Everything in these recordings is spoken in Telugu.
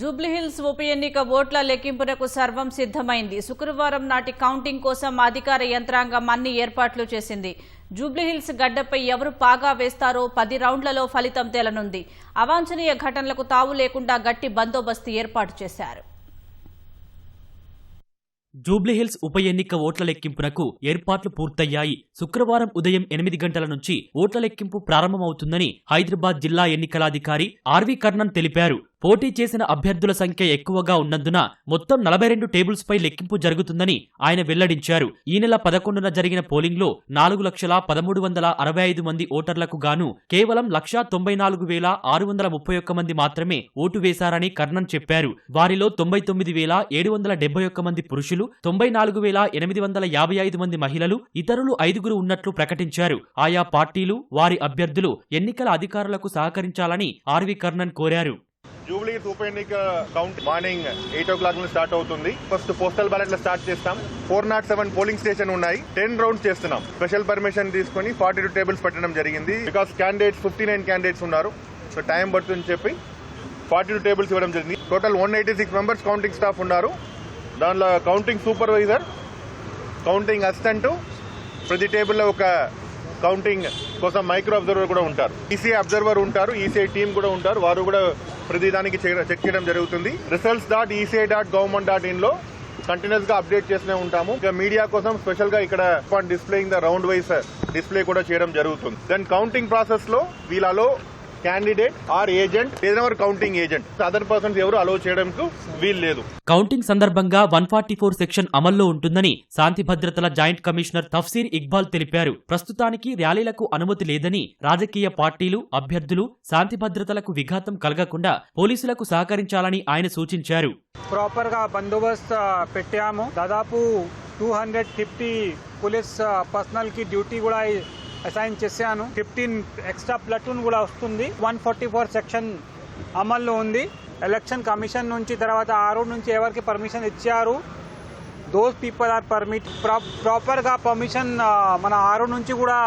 జూబ్లీహిల్స్ ఉప ఎన్నిక ఓట్ల లెక్కింపునకు సర్వం సిద్ధమైంది. శుక్రవారం నాటి కౌంటింగ్ కోసం అధికార యంత్రాంగం అన్ని ఏర్పాట్లు చేసింది. జూబ్లీహిల్స్ గడ్డపై ఎవరు పాగా వేస్తారో పది రౌండ్లలో ఫలితం తేలనుంది. అవాంఛనీయ ఘటనలకు తావు లేకుండా గట్టి బందోబస్తు ఏర్పాటు చేశారు. జూబ్లీహిల్స్ ఉప ఎన్నిక ఓట్ల లెక్కింపునకు ఏర్పాట్లు పూర్తయ్యాయి. శుక్రవారం ఉదయం ఎనిమిది గంటల నుంచి ఓట్ల లెక్కింపు ప్రారంభమవుతుందని హైదరాబాద్ జిల్లా ఎన్నికల ఆర్వి కర్ణన్ తెలిపారు. పోటీ చేసిన అభ్యర్థుల సంఖ్య ఎక్కువగా ఉన్నందున మొత్తం నలభై రెండు టేబుల్స్పై లెక్కింపు జరుగుతుందని ఆయన వెల్లడించారు. ఈ నెల పదకొండున జరిగిన పోలింగ్లో నాలుగు లక్షల పదమూడు వందల అరవై ఐదు మంది ఓటర్లకు గాను కేవలం లక్షా తొంభై నాలుగు వేల ఆరు వందల ముప్పై ఒక్క మంది మాత్రమే ఓటు వేశారని కర్ణన్ చెప్పారు. వారిలో తొంభై తొమ్మిది వేల ఏడు వందల డెబ్బై ఒక్క మంది పురుషులు తొంభై నాలుగు వేల ఎనిమిది వందల యాభై ఐదు మంది మహిళలు ఇతరులు ఐదుగురు ఉన్నట్లు ప్రకటించారు. ఆయా పార్టీలు వారి అభ్యర్థులు ఎన్నికల అధికారులకు సహకరించాలని ఆర్వి కర్ణన్ కోరారు. జూబ్లీ ఉప ఎన్నిక count morning eight o'clock start అవుతుంది. ఫస్ట్ పోస్టల్ బ్యాలెట్లు స్టార్ట్ చేస్తాం. Four not seven polling station ఉన్నాయి. టెన్ రౌండ్స్ చేస్తున్నాం. స్పెషల్ పర్మిషన్ తీసుకొని ఫార్టీ టూ టేబుల్స్ పెట్టడం జరిగింది. Because candidates fifty nine candidates ఉన్నారు. సో టైం పడుతుందని చెప్పి ఫార్టీ టూ టేబుల్స్ ఇవ్వడం జరిగింది. Total one eighty six members counting staff ఉన్నారు. దానిలో కౌంటింగ్ సూపర్వైజర్ కౌంటింగ్ అసిస్టెంట్ ప్రతి టేబుల్లో ఒక కౌంటింగ్ కోసం మైక్రో అబ్జర్వర్ కూడా ఉంటారు. ఈసీఐ అబ్జర్వర్ ఉంటారు. ఈసీఐ టీం కూడా ఉంటారు. వారు కూడా ప్రతిదానికి చెక్ చేయడం జరుగుతుంది. Results dot ECI dot government dot ఇన్లో కంటిన్యూస్గా అప్డేట్ చేస్తూనే ఉంటాము. ఇక మీడియా కోసం స్పెషల్గా ఇక్కడ displaying the round wise display కూడా చేయడం జరుగుతుంది. దెన్ కౌంటింగ్ ప్రాసెస్లో వీళ్ళలో క్యాండిడేట్ ఆర్ ఏజెంట్ ఏదైనా కౌంటింగ్ ఏజెంట్ అదర్ పర్సన్స్ ఎవరు అలో చేయడానికి వీలు లేదు. కౌంటింగ్ సందర్భంగా వన్ ఫార్టీ ఫోర్ సెక్షన్ అమల్లో ఉంటుందని శాంతి భద్రతల జాయింట్ కమిషనర్ తఫ్సీర్ ఇక్బాల్ తెలిపారు. ప్రస్తుతానికి ర్యాలీలకు అనుమతి లేదని రాజకీయ పార్టీలు అభ్యర్థులు శాంతి భద్రతలకు విఘాతం కలగకుండా పోలీసులకు సహకరించాలని ఆయన సూచించారు. ప్రాపర్గా బందోబస్తు పెట్టాము. దాదాపు టూ హండ్రెడ్ ఫిఫ్టీ పోలీస్ పర్సనల్కి డ్యూటీ కూడా అసైన్ చేశాను. ఫిఫ్టీన్ ఎక్స్ట్రా ప్లటూన్ కూడా వస్తుంది. వన్ ఫార్టీ ఫోర్ సెక్షన్ అమల్లో ఉంది. ఎలక్షన్ కమిషన్ నుంచి తర్వాత ఆరు నుంచి ఎవరికి పర్మిషన్ ఇచ్చారు? దోస్ పీపుల్ ఆర్ పర్మిట్ ప్రాపర్గా పర్మిషన్ మన ఆరు నుంచి కూడా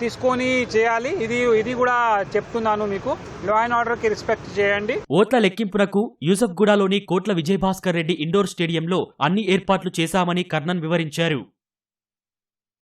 తీసుకొని చేయాలి. ఇది ఇది కూడా చెప్తున్నాను మీకు. లా అండ్ ఆర్డర్కి రెస్పెక్ట్ చేయండి. ఓట్ల లెక్కింపునకు యూసఫ్గూడలోని కోట్ల విజయభాస్కర్ రెడ్డి ఇండోర్ స్టేడియంలో అన్ని ఏర్పాట్లు చేశామని కర్ణన్ వివరించారు.